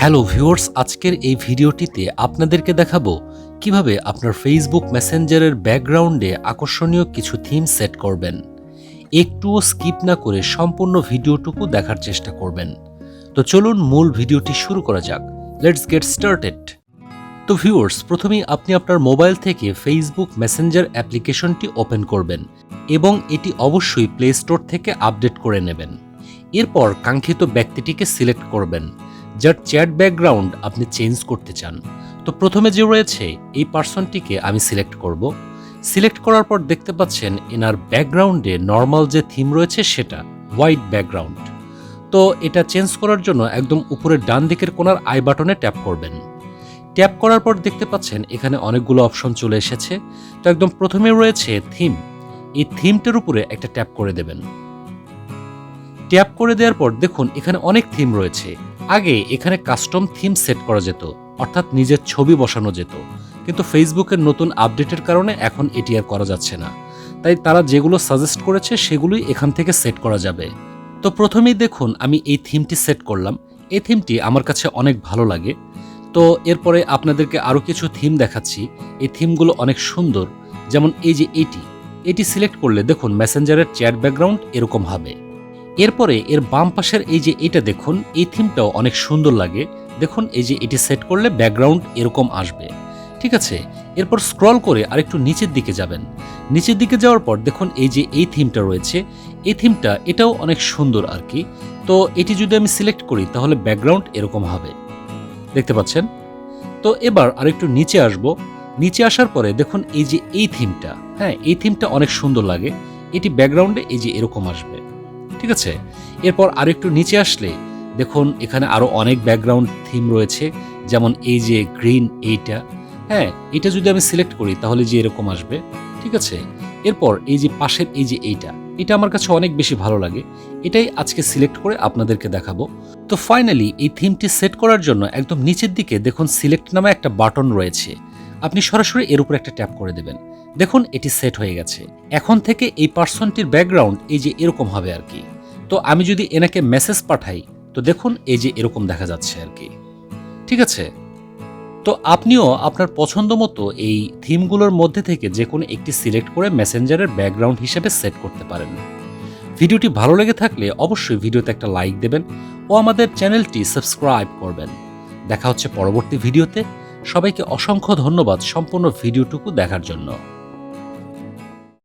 Hello viewers, আজকের এই ভিডিওটিতে আপনাদেরকে দেখাবো কীভাবে আপনার ফেসবুক মেসেঞ্জারের ব্যাকগ্রাউন্ডে আকর্ষণীয় কিছু থিম সেট করবেন। একটুও স্কিপ না করে সম্পূর্ণ ভিডিওটুকু দেখার চেষ্টা করবেন। তো চলুন মূল ভিডিওটি শুরু করা যাক। লেটস গেট স্টার্টেড তো ভিউয়ার্স, প্রথমেই আপনি আপনার মোবাইল থেকে ফেসবুক মেসেঞ্জার অ্যাপ্লিকেশনটি ওপেন করবেন এবং এটি অবশ্যই প্লে স্টোর থেকে আপডেট করে নেবেন। এরপর কাঙ্ক্ষিত ব্যক্তিটিকে সিলেক্ট করবেন। যার চ্যাট ব্যাকগ্রাউন্ড আপনি চেঞ্জ করতে চান। তো প্রথমে যে রয়েছে, এই পার্সনটিকে আমি সিলেক্ট করব। সিলেক্ট করার পর দেখতে পাচ্ছেন এনার ব্যাকগ্রাউন্ডে নর্মাল যে থিম রয়েছে সেটা, হোয়াইট ব্যাকগ্রাউন্ড। তো এটা চেঞ্জ করার জন্য একদম উপরের ডান দিকের কোনার আই বাটনে ট্যাপ করবেন। ট্যাপ করার পর দেখতে পাচ্ছেন এখানে অনেকগুলো অপশন চলে এসেছে। তো একদম প্রথমে রয়েছে থিম। এই থিমটার উপরে একটা ট্যাপ করে দেবেন। ট্যাপ করে দেওয়ার পর দেখুন এখানে অনেক থিম রয়েছে। আগে এখানে কাস্টম থিম সেট করা যেত, অর্থাৎ নিজের ছবি বসানো যেত। কিন্তু ফেসবুকের নতুন আপডেটের কারণে এখন এটি আর করা যাচ্ছে না। তাই তারা যেগুলো সাজেস্ট করেছে সেগুলোই এখান থেকে সেট করা যাবে। তো প্রথমেই দেখুন, আমি এই থিমটি সেট করলাম। এই থিমটি আমার কাছে অনেক ভালো লাগে। তো এরপরে আপনাদেরকে আরও কিছু থিম দেখাচ্ছি। এই থিমগুলো অনেক সুন্দর। যেমন এই যে এটি এটি সিলেক্ট করলে দেখুন মেসেঞ্জারের চ্যাট ব্যাকগ্রাউন্ড এরকম হবে। এরপরে এর বাম পাশের এই যে এটা দেখুন, এই থিমটাও অনেক সুন্দর লাগে। দেখুন, এই যে এটি সেট করলে ব্যাকগ্রাউন্ড এরকম আসবে। ঠিক আছে? এরপর স্ক্রল করে আরেকটু নিচের দিকে যাবেন। নিচের দিকে যাওয়ার পর দেখুন, এই যে এই থিমটা রয়েছে। এই থিমটা, এটাও অনেক সুন্দর আর কি। তো এটি যদি আমি সিলেক্ট করি, তাহলে ব্যাকগ্রাউন্ড এরকম হবে। দেখতে পাচ্ছেন? তো এবার আরেকটু নিচে আসব। নিচে আসার পরে দেখুন, এই যে এই থিমটা হ্যাঁ এই থিমটা অনেক সুন্দর লাগে। এটি ব্যাকগ্রাউন্ডে এই যে এরকম আসবে। ঠিক আছে? এরপর আরও আরেকটু নিচে আসলে, দেখুন এখানে আরও অনেক ব্যাকগ্রাউন্ড থিম রয়েছে, যেমন এই যে গ্রিন এইটা হ্যাঁ এটা যদি আমি সিলেক্ট করি তাহলে যে এরকম আসবে, ঠিক আছে? এরপর এই যে পাশের এই যে এইটা, এটা আমার কাছে অনেক বেশি ভালো লাগে, এটাই আজকে সিলেক্ট করে আপনাদেরকে দেখাবো। তো ফাইনালি এই থিমটি সেট করার জন্য একদম নিচের দিকে দেখুন সিলেক্ট নামে একটা বাটন রয়েছে আপনি সরাসরি এর উপর একটা ট্যাপ করে দেবেন। দেখুন, এটি সেট হয়ে গেছে। এখন থেকে এই পার্সনটির ব্যাকগ্রাউন্ড এই যে এরকম হবে আর কি। তো আমি যদি এনাকে মেসেজ পাঠাই, তো দেখুন, এই যে এরকম দেখা যাচ্ছে আর কি। ঠিক আছে? তো আপনিও আপনার পছন্দ মতো এই থিমগুলোর মধ্যে থেকে যে কোনো একটি সিলেক্ট করে মেসেঞ্জারের ব্যাকগ্রাউন্ড হিসেবে সেট করতে পারেন। ভিডিওটি ভালো লেগে থাকলে অবশ্যই ভিডিওতে একটা লাইক দেবেন ও আমাদের চ্যানেলটি সাবস্ক্রাইব করবেন। দেখা হচ্ছে পরবর্তী ভিডিওতে। সবাইকে অসংখ্য ধন্যবাদ সম্পূর্ণ ভিডিওটুকু দেখার জন্য।